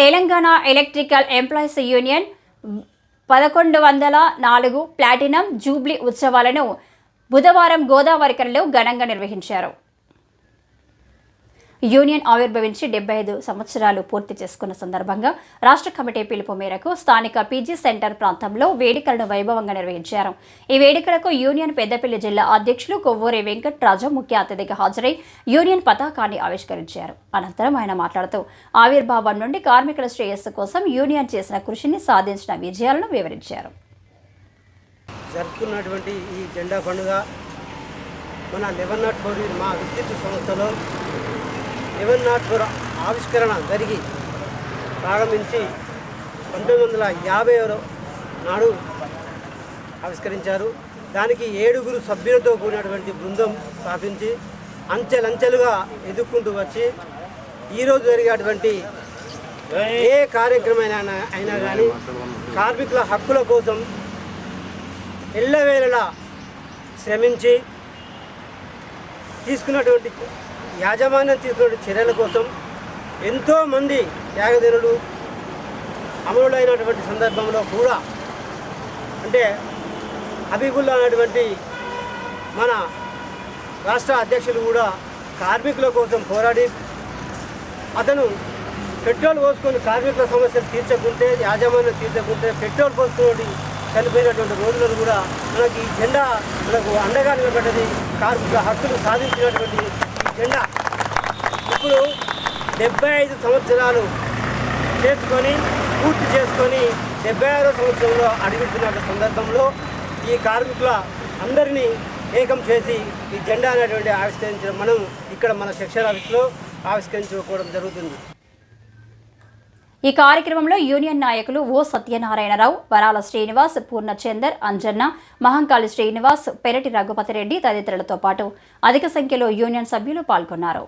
Telangana electrical employees union పదకొండు వందల నాలుగు ప్లాటినం జూబ్లీ ఉత్సవాలను బుధవారం గోదావరికరలో ఘనంగా నిర్వహించారు. యూనియన్ ఆవిర్భవించి డెబ్బై ఐదు సంవత్సరాలు పూర్తి చేసుకున్న సందర్భంగా రాష్ట్ర కమిటీ పిలుపు మేరకు స్థానిక పీజీ సెంటర్ ప్రాంతంలో వేడుకలను వైభవంగా నిర్వహించారు. ఈ వేడుకలకు యూనియన్ పెద్దపల్లి జిల్లా అధ్యక్షులు కొవ్వూరి వెంకట్రాజు ముఖ్య అతిథిగా హాజరై యూనియన్ పతాకాన్ని ఆవిష్కరించారు. అనంతరం ఆయన మాట్లాడుతూ ఆవిర్భావం నుండి కార్మికుల శ్రేయస్సు కోసం యూనియన్ చేసిన కృషిని సాధించిన విజయాలను వివరించారు. జరుపుకున్నటువంటి ఈ జెండా పండుగ మన లెవెన్ నాట్ ఫోర్ మా విద్యుత్ సంస్థలో లెవెన్ నాట్ ఫోర్ ఆవిష్కరణ జరిగి ప్రారంభించి పంతొమ్మిది వందల యాభై నాడు ఆవిష్కరించారు. దానికి ఏడుగురు సభ్యులతో కూడినటువంటి బృందం స్థాపించి అంచెలంచెలుగా ఎదుర్కొంటూ వచ్చి ఈరోజు జరిగేటువంటి ఏ కార్యక్రమైనా అయినా కానీ కార్మికుల హక్కుల కోసం ఎల్లవేళలా శ్రమించి తీసుకున్నటువంటి యాజమాన్యం తీసుకున్న చర్యల కోసం ఎంతోమంది త్యాగదినులు అమరులైనటువంటి సందర్భంలో కూడా అంటే హబీబుల్లా అనేటువంటి మన రాష్ట్ర అధ్యక్షులు కూడా కార్మికుల కోసం పోరాడి అతను పెట్రోల్ పోసుకొని కార్మికుల సమస్యలు తీర్చకుంటే యాజమాన్యం తీర్చకుంటే పెట్రోల్ పోసుకొని చనిపోయినటువంటి రోజులను కూడా మనకి జెండా మనకు అండగా నిలబడ్డది కార్మికుల హక్కులు సాధించినటువంటి జెండా ఇప్పుడు డెబ్బై ఐదు సంవత్సరాలు చేసుకొని పూర్తి చేసుకొని డెబ్బై ఆరో సంవత్సరంలో అడుగుతున్న సందర్భంలో ఈ కార్మికుల అందరినీ ఏకం చేసి ఈ జెండా అనేటువంటి ఆవిష్కరించడం మనం ఇక్కడ మన సెక్షన్ ఆఫీస్లో ఆవిష్కరించుకోవడం జరుగుతుంది. ఈ కార్యక్రమంలో యూనియన్ నాయకులు ఓ సత్యనారాయణరావు వరాల శ్రీనివాస్ పూర్ణచందర్ అంజన్న మహంకాళి శ్రీనివాస్ పెరటి రఘుపతిరెడ్డి తదితరులతో పాటు అధిక సంఖ్యలో యూనియన్ సభ్యులు పాల్గొన్నారు.